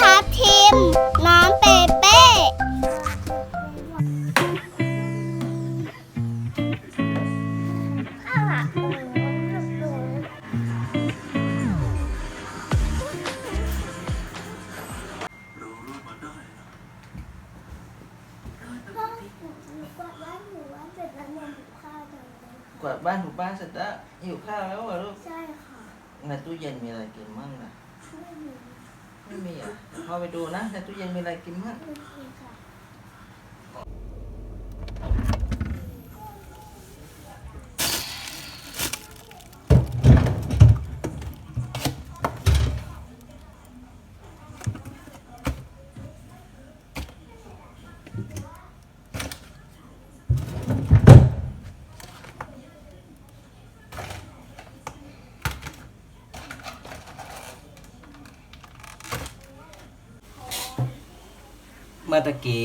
ทับทิม น้องเปเป้ กวาดบ้านถูบ้านเสร็จแล้วหิวข้าวแล้วเหรอลูกใช่ค่ะ ในตู้เย็นมีอะไรกินมั่งนะไม่มี ไม่มีอะพอไปดูนะในตู้เย็นมีอะไรกินมั้งโอเคค่ะ มื่อตะกี้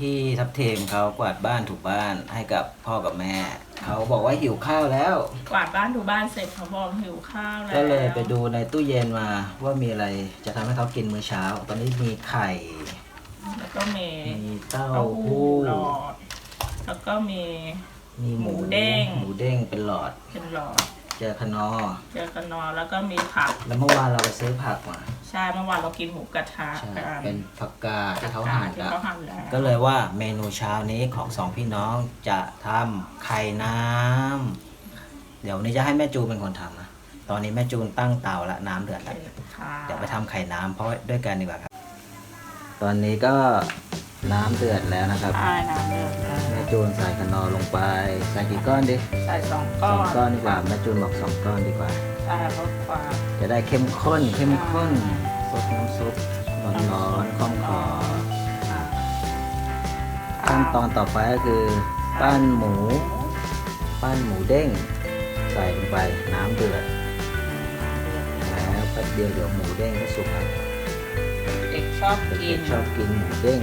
ที่ทับเทมเขากวาดบ้านถูบ้านให้กับพ่อกับแม่ เขาบอกว่าหิวข้าวแล้ว กวาดบ้านถูบ้านเสร็จเขาบอกหิวข้าวแล้วก็เลยไปดูในตู้เย็นมาว่ามีอะไรจะทำให้เขากินมื้อเช้า ตอนนี้มีไข่ แล้วก็มีมีเต้าเต้าหู้หู้หลอดแล้วก็มีมีหมูหมูเด้ง หมูเด้งเป็นหลอดเป็นหลอด เจอคนอ เจอกันนอแล้วก็มีผัก แล้วเมื่อวานเราไปซื้อผักมาใช่เมื่อวานเรากินหมูกระทะใช่กันเป็นผักกาดที่เขาหั่นที่แล้วเขาหั่นแล้วก็เลยว่าเมนูเช้านี้ของสองพี่น้องจะทำไข่น้ำเดี๋ยววันนี้จะให้แม่จูนเป็นคนทำนะตอนนี้แม่จูนตั้งเตาละน้ำเดือดแล้วค่ะเดี๋ยวไปทำไข่น้ำเพราะด้วยกันดีกว่าครับ ตอนนี้ก็น้ำเดือดแล้วนะครับ ใช่น้ำเดือดแล้วแม่ จูนใส่ขนอลงไป ใส่กี่ก้อนดิใส่สองสก้อองนก้อนดีกว่าแม่จูนบอกสองก้อนดีกว่า ใช่ลดความ จะได้เข้มข้นเข้มข้นซดน้ำซุปร้อนๆคล่องคอค่ะขั้นตอนต่อไปก็คือ ปั้นหมู ปั้นหมูเด้ง ใส่ลงไปน้ำเดือดแล้วแป๊บเดียวเดี๋ยวหมูเด้งก็สุกครับเด็กชอบเด็กินกๆชอบกินหมูเด้ง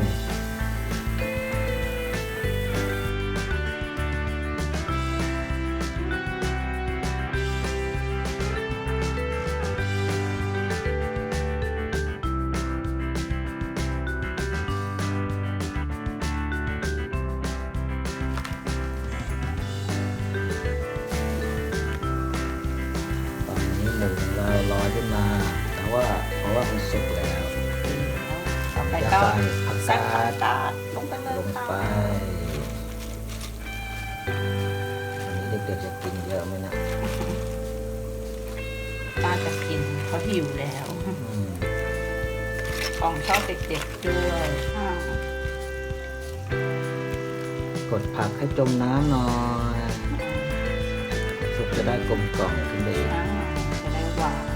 ก็ผักใส่ผักากดกาดลงไปเลยลงไปวันนี้เด็กๆจะกินเยอะไหมนะป้าจะกินเขาหิวแล้วของชอบเด็กๆด้วยกดผักให้จมน้ำหน่อยซุปจะได้กลมกล่อมขึ้นไปอีกจะได้หวาน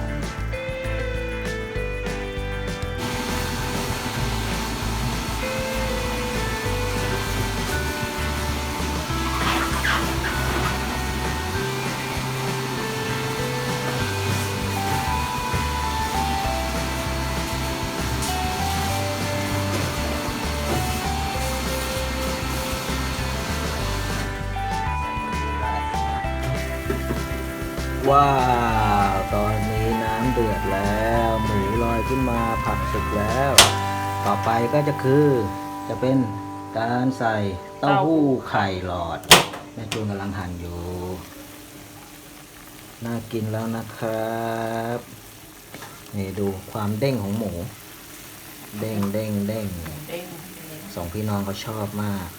ว้าวตอนนี้น้ำเดือดแล้ว หมูลอยขึ้นมาผักสุกแล้ว ต่อไปก็จะคือจะเป็นการใส่เต้าหู้ไข่หลอดแม่จูนกำลังหั่นอยู่ น่ากินแล้วนะครับ นี่ดูความเด้งของหมู เด้งเด้งเด้งเด้งสองพี่น้องเขาชอบมากเ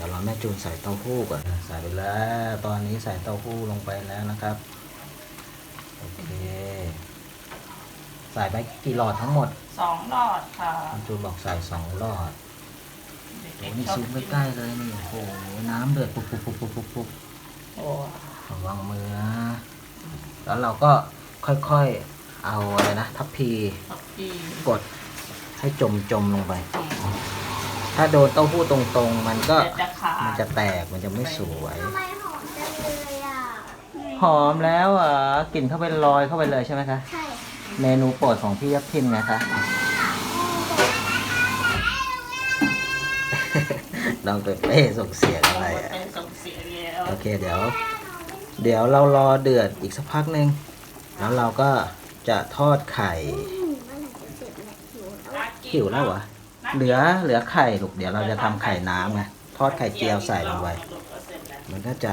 ดี๋ยวเราแม่จูนใส่เต้าหู้ก่อนใส่ไปแล้ว ตอนนี้ใส่เต้าหู้ลงไปแล้วนะครับ โอเค ใส่ไปกี่หลอดทั้งหมดสองหลอดค่ะแม่จูนบอกใส่สองหลอดเด็โอ้กนี่ๆชอบซูมกินใกล้ๆเลยนี่โอ้โหน้ำเดือดปุ๊บปุ๊บปุ๊บปุ๊บปุ๊บปุ๊บโอ้ระวังมือนะแล้วเราก็ค่อยๆ เอาอะไรนะ ทัพพีชอบกินกดให้จมจมๆลงไป ถ้าโดนเต้าหู้ตรงๆ มันก็เดี๋ยวจะขา มันดจะแตกมันจะไม่สวย ทำไมหอมจังเลยอะ หอมแล้วอะกลิ่นเข้าไปลอยเข้าไปเลยใช่ไหมคะ ใช่เมนูโปรดของพี่ยับทิมนะคะ น้องเปเป้ส่งเสียงอะไรอะเป็นส่งเสียงแล้วโอเคเดี๋ยว เดี๋ยวเรารอเดือดอีกสักพักหนึ่งแล้วเราก็จะทอดไข่อืมเมื่อไหร่จะเสร็จนะหิวแล้วเหรอเหลือเหลือไข่ลูกเดี๋ยวเราจะทำไข่น้ำไง ทอดไข่เจียวใส่ลงไปมันก็จะ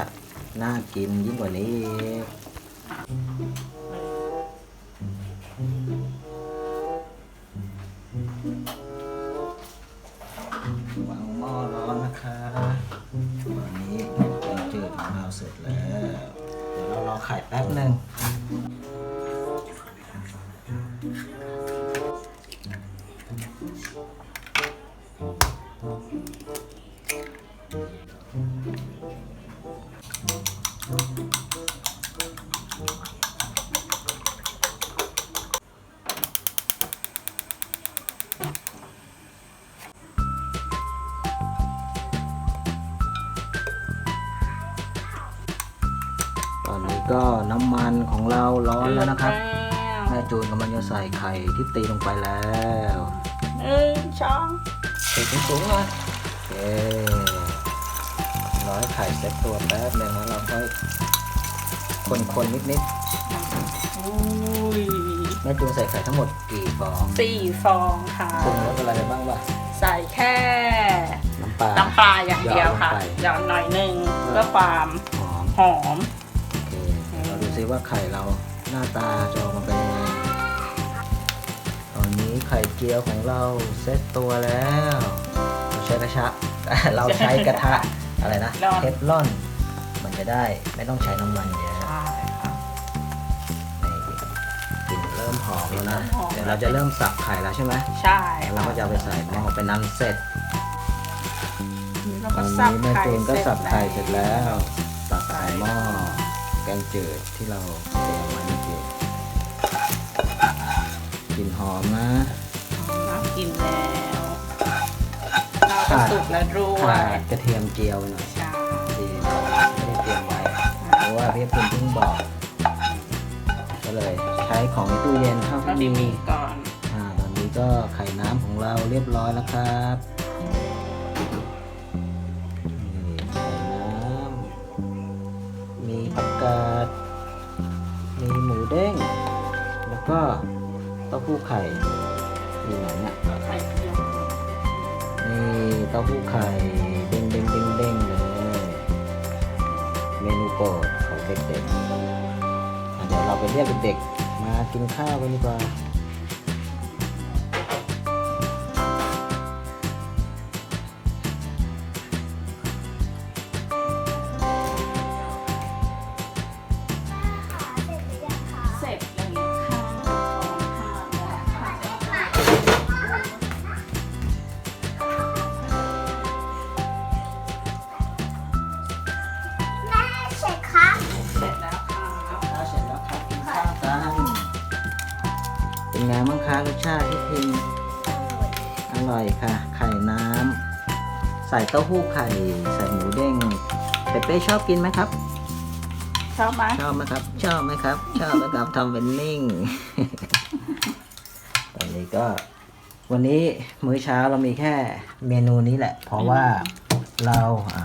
น่ากินยิ่งกว่านี้อีกวางหม้อร้อนนะคะตอนนี้แกงจืดของเราเสร็จแล้ว เดี๋ยวเรารอไข่แป๊บหนึ่ง ก็น้ำมันของเราร้อนแล้วนะครับ แม่จูนกำลังจะใส่ไข่ที่ตีลงไปแล้วหนึ่งช้อนใส่สูงๆเลยโอเคร้อยไข่เซ็ตตัวแป๊บหนึงแล้วเราค่อยคนๆนิดอุ้ยๆแม่จูนใส่ไข่ทั้งหมดกี่ฟองสี่ฟองค่ะปรุงรสอะไรไปบ้างวะใส่แค่น้ำปลาน้ำปลาอย่างเดียวค่ะหยอดลงไปหยอดหน่อยหนึ่งเพื่อความหอมหอมโอเค เดี๋ยวเราดูซิว่าไข่เราหน้าตาจะออกมาเป็นยังไง ตอนนี้ไข่เจียวของเราเซ็ตตัวแล้ว เราใช้กระชะ เราใช้กระทะอะไรนะร้อน เทฟลอน มันจะได้ไม่ต้องใช้น้ำมันเยอะใช่ค่ะ นี่กลิ่นเริ่มหอมแล้วนะ เริ่มหอม เดี๋ยวเราจะเริ่มสับไข่แล้วใช่ไหมใช่แล้วเราก็จะเอาไปใส่หม้อเป็นนั้นเสร็จแล้วตก็อนสับนี้แม่ไข่จูนก็สับไข่เสเสร็ร็จจแล้วตักใส่หม้อ แกงจืดที่เราเตรียมไว้เมื่อกี้กลิ่นหอมนะน่ากินแล้วเราจะสุกแล้วด้วขายดกระเทียมเจียวไปหน่อยใช่ที่ไม่ได้เตรียมไว้เพราะว่าพี่คุณเพิ่งบอก ก็เลยใช้ของในตู้เย็นเท่าเราที่ดีมีมี ก่อน อ่าตอนนี้ก็ไข่น้ำของเราเรียบร้อยแล้วครับ กาดมีหมูเด้ง แล้วก็เต้าหู้ไข่อยู่ไหนเนี่ยไข่เจียวนี่เต้าหู้ไข่เด้งเด้งเด้งเด้งเลย เมนูโปรดของเด็กๆเดี๋ยวเราไปเรียกเด็กๆมากินข้าวกันดีกว่า เป็นไงบ้างคะรสชาติที่พิมอร่อยค่ะ ไข่น้ำใส่เต้าหู้ไข่ ใส่หมูเด้งเปเป้ชอบกินไหมครับ ชอบไหมชอบไหมครับ ชอบไหมครับ ชอบไหมครับทำเป็นนิ่ง ตอนนี้ก็ วันนี้มื้อเช้าเรามีแค่เมนูนี้แหละ เพราะว่าเราอ่า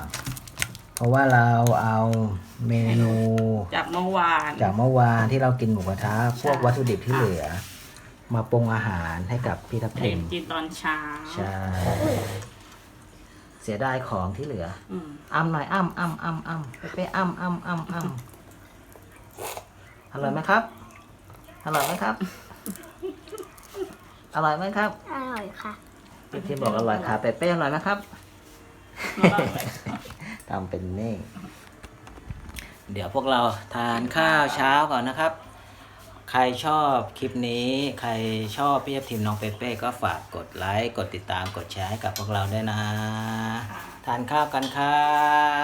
เพราะว่าเราเอาเมนู จากเมื่อวาน จากเมื่อวานที่เรากินหมูกระทะพวกวัตถุดิบที่เหลือ มาปรุงอาหารให้กับพี่ทัพเห็ทินมกินตอนเช้าใช่เสียดายของที่เหลืออืมอ้ำหน่อยอ้ำอ้ำอ้ำอ้ำไปไปอ้ำอ้ำอ้ำอ้ำอร่อยไหมครับอร่อยไหมครับอร่อยไหมครับอร่อยค่ะ พี่ทิมบอกอร่อยค่ะเปเป้อร่อยไหมครับทำเป็นนิ่งเดี๋ยวพวกเราทานข้าวเช้าก่อนนะครับ ใครชอบคลิปนี้ ใครชอบพี่ทัพทีมน้องเปเป้ก็ฝากกดไลค์ กดติดตามกดแชร์ให้กับพวกเราด้วยนะ ทานข้าวกันครั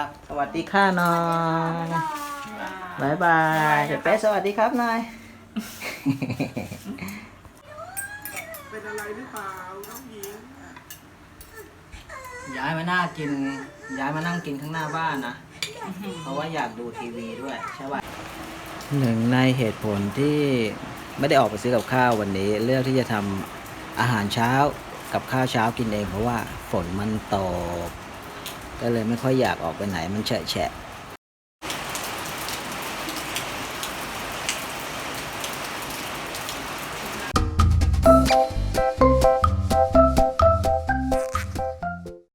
บ สวัสดีค่ะน้อยบายบายเปเป้สวัสดีครับนาย เป็นอะไรหรือเปล่าน้องหญิงย้ายมาหน้ากิน ย้ายมานั่งกินข้างหน้าบ้านนะ เพราะว่าอยากดูทีวีด้วยใช่ป่ะ หนึ่งในเหตุผลที่ไม่ได้ออกไปซื้อกับข้าววันนี้ เลือกที่จะทำอาหารเช้ากับข้าวเช้ากินเองเพราะว่าฝนมันตก ก็เลยไม่ค่อยอยากออกไปไหนมันเฉะแฉะ